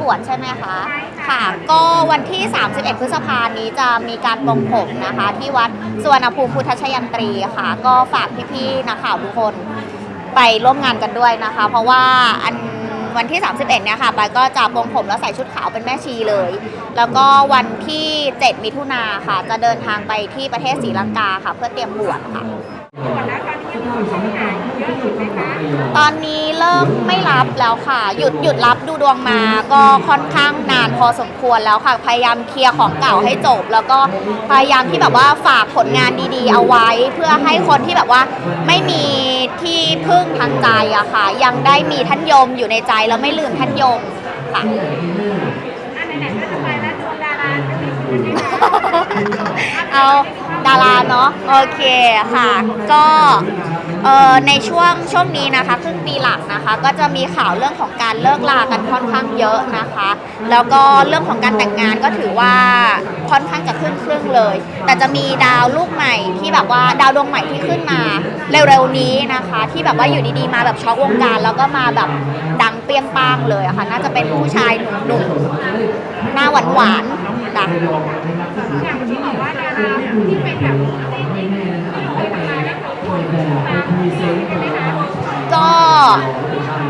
บวชใช่ไหมคะ ค่ะ ก็วันที่ 31 พฤษภานี้จะมีการปลงผมนะคะ ที่วัดสวนภูมิพุทธชยันตรีค่ะ ก็ฝากพี่ๆนักข่าวทุกคนไปร่วมงานกันด้วยนะคะ เพราะว่าอันวันที่ 31 เนี่ยค่ะปก็จะปลงผมแล้วใส่ชุดขาวเป็นแม่ชีเลย แล้วก็วันที่ 7 มิถุนาค่ะ จะเดินทางไปที่ประเทศศรีลังกาค่ะ เพื่อเตรียมบวชค่ะตอนนี้ เริ่มไม่รับแล้วค่ะ หยุดหยุดรับดูดวงมาก็ค่อนข้างนานพอสมควรแล้วค่ะ พยายามเคลียร์ของเก่าให้จบ แล้วก็พยายามที่แบบว่าฝากผลงานดีๆ เอาไว้ เพื่อให้คนที่แบบว่าไม่มีที่พึ่งทางใจอะค่ะ ยังได้มีท่านยมอยู่ในใจแล้วไม่ลืมท่านยมค่ะเอาดาราเนาะโอเคค่ะ ก็ เอ่อในช่วงช่วงนี้นะคะครึ่งปีหลังนะคะ ก็จะมีข่าวเรื่องของการเลิกลากันค่อนข้างเยอะนะคะ แล้วก็เรื่องของการแต่งงานก็ถือว่าค่อนข้างจะขึ้นครึ่งเลย แต่จะมีดาวลูกใหม่ที่แบบว่าดาวดวงใหม่ที่ขึ้นมา เร็วๆนี้นะคะ ที่แบบว่าอยู่ดีๆมาแบบช็อกวงการ แล้วก็มาแบบดังเปรี้ยงป้างเลยอะค่ะน่าจะเป็นผู้ชายหนุ่มๆหน้าหวานๆนะอย่างที่บอกว่าดาราที่เป็นแบบที่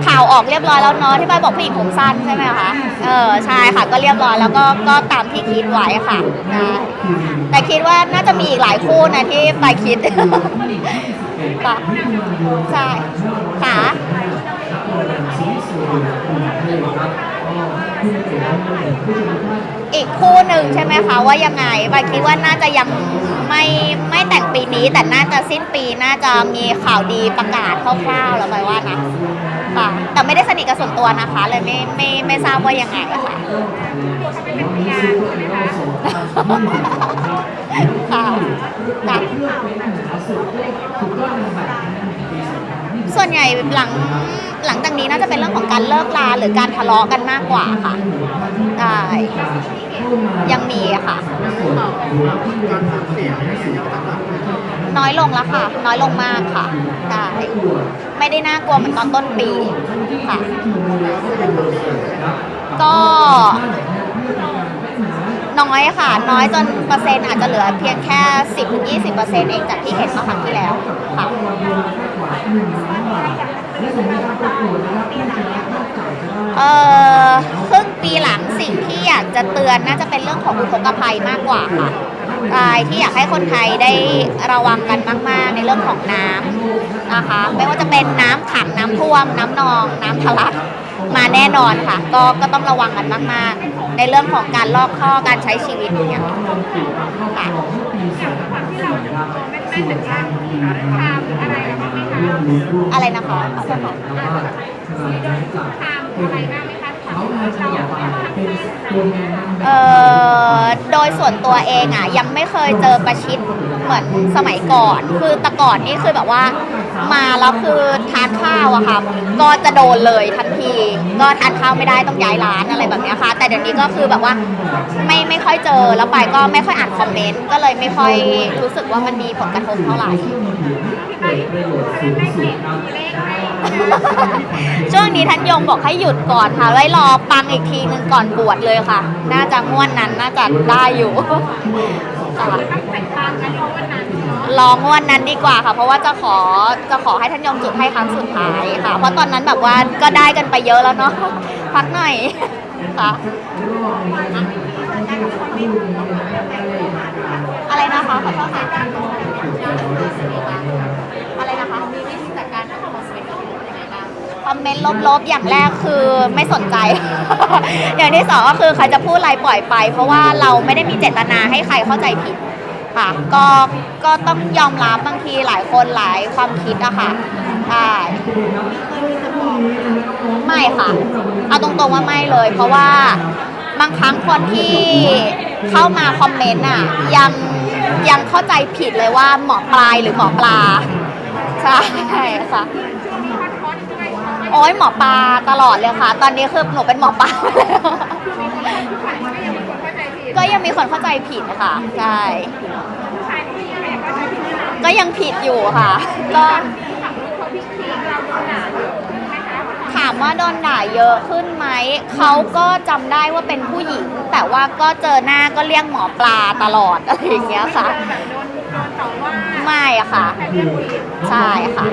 ข่าวออกเรียบร้อยแล้วเนาะที่ใบบอกผู้หญิงผมสั้นใช่ไหมคะเออใช่ค่ะก็เรียบร้อยแล้วก็ก็ตามที่คิดไว้ค่ะนะแต่คิดว่าน่าจะมีอีกหลายคู่นะที่ไปคิดค่ะใช่ค่ะอีกคู่หนึ่งใช่ไหมคะว่ายังไงใบคิดว่าน่าจะยังไม่ไม่แต่งปีนี้แต่น่าจะสิ้นปีน่าจะมีข่าวดีประกาศคร่าวๆแล้วไปว่านะ ค่ะ แต่ไม่ได้สนิทกับส่วนตัวนะคะ เลยไม่ไม่ไม่ทราบว่ายังไงอะค่ะคะค่ะส่วนใหญ่หลัง หลังจากนี้น่าจะเป็นเรื่องของการเลิกลาหรือการทะเลาะกันมากกว่าค่ะใช่ยังมีอะค่ะน้อยลงแล้วค่ะ น้อยลงมากค่ะใช่ไม่ได้น่ากลัวเหมือนตอนต้นปีค่ะ ก็ น้อยค่ะ น้อยจนเปอร์เซ็นต์อาจจะเหลือเพียงแค่ 10-20%เองจากที่เห็นเมื่อครั้งที่แล้วค่ะเอ่อครึ่งปีหลังสิ่งที่อยากจะเตือนน่าจะเป็นเรื่องของอุทกภัยมากกว่าค่ะ ใช่ที่อยากให้คนไทยได้ระวังกันมาก ๆ ในเรื่องของน้ำนะคะ ไม่ว่าจะเป็นน้ำขังน้ำท่วม น้ำนอง น้ำทะลักมาแน่นอนค่ะ ก็ก็ต้องระวังกันมาก ๆ ในเรื่องของการลอกท่อการใช้ชีวิตเนี่ยค่ะอย่างความที่เราแม่นๆแบบว่าทำอะไรบ้างไหมคะอะไรนะคะ โทษค่ะทำอะไรบ้างไหมคะของเราไม่ว่าเป็นเอ่อโดยส่วนตัวเองอะยังไม่เคยเจอประชิดเหมือนสมัยก่อน คือแต่ก่อนนี่คือแบบว่ามาแล้วคือทานข้าวอะค่ะก็จะโดนเลยทันทีก็ทานข้าวไม่ได้ต้องย้ายร้านอะไรแบบเนี้ยค่ะ แต่เดี๋ยวนี้ก็คือแบบว่าไม่ไม่ค่อยเจอแล้วไปก็ไม่ค่อยอ่านคอมเมนต์ก็เลยไม่ค่อยรู้สึกว่ามันมีผลกระทบเท่าไหร่ ช่วงนี้ท่านยมบอกให้หยุดก่อนค่ะ ไว้รอปังอีกทีหนึ่งก่อนบวชเลยค่ะ น่าจะง่วนนั้นน่าจะได้อยู่ค่ะแต่งตามกันเพราะวันนั้นเนาะรองวดนั้นดีกว่าค่ะ เพราะว่าจะขอจะขอให้ท่านยมจุดให้ครั้งสุดท้ายค่ะ เพราะตอนนั้นแบบว่าก็ได้กันไปเยอะแล้วเนาะพักหน่อยค่ะ อะไรนะคะขอโทษค่ะอะไรนะคะมีวิธีจัดการกับคอมเมนต์ยังไงบ้างค อมเมนต์ลบๆ อย่างแรกคือไม่สนใจ อย่างที่สองก็คือใครจะพูดอะไรปล่อยไป เพราะว่าเราไม่ได้มีเจตนาให้ใครเข้าใจผิดค่ะก็ก็ต้องยอมรับบางทีหลายคนหลายความคิดอะค่ะใช่ไม่ค่ะ เอาตรงๆว่าไม่เลย เพราะว่าบางครั้งคนที่เข้ามาคอมเมนต์อะยังยังเข้าใจผิดเลยว่าหมอปลายหรือหมอปลา ใช่ค่ะ โอ้ยหมอปลาตลอดเลยค่ะ ตอนนี้คือหนูเป็นหมอปลาไปแล้ว ผู้ชายก็ยังมีคนเข้าใจผิดก็ยังมีคนเข้าใจผิดค่ะใช่ ผู้ชายที่ยังเข้าใจผิดนะก็ยังผิดอยู่ค่ะ ก็ฝั่งนู้นเขาพิกทีเราโดนด่าเยอะไหมคะถามว่าโดนด่าเยอะขึ้นไหม เขาก็จำได้ว่าเป็นผู้หญิง แต่ว่าก็เจอหน้าก็เรียกหมอปลาตลอดอะไรอย่างเงี้ยค่ะ แบบโดนโดนต่อว่าไม่อะค่ะ แต่เรียกผิด ใช่ค่ะ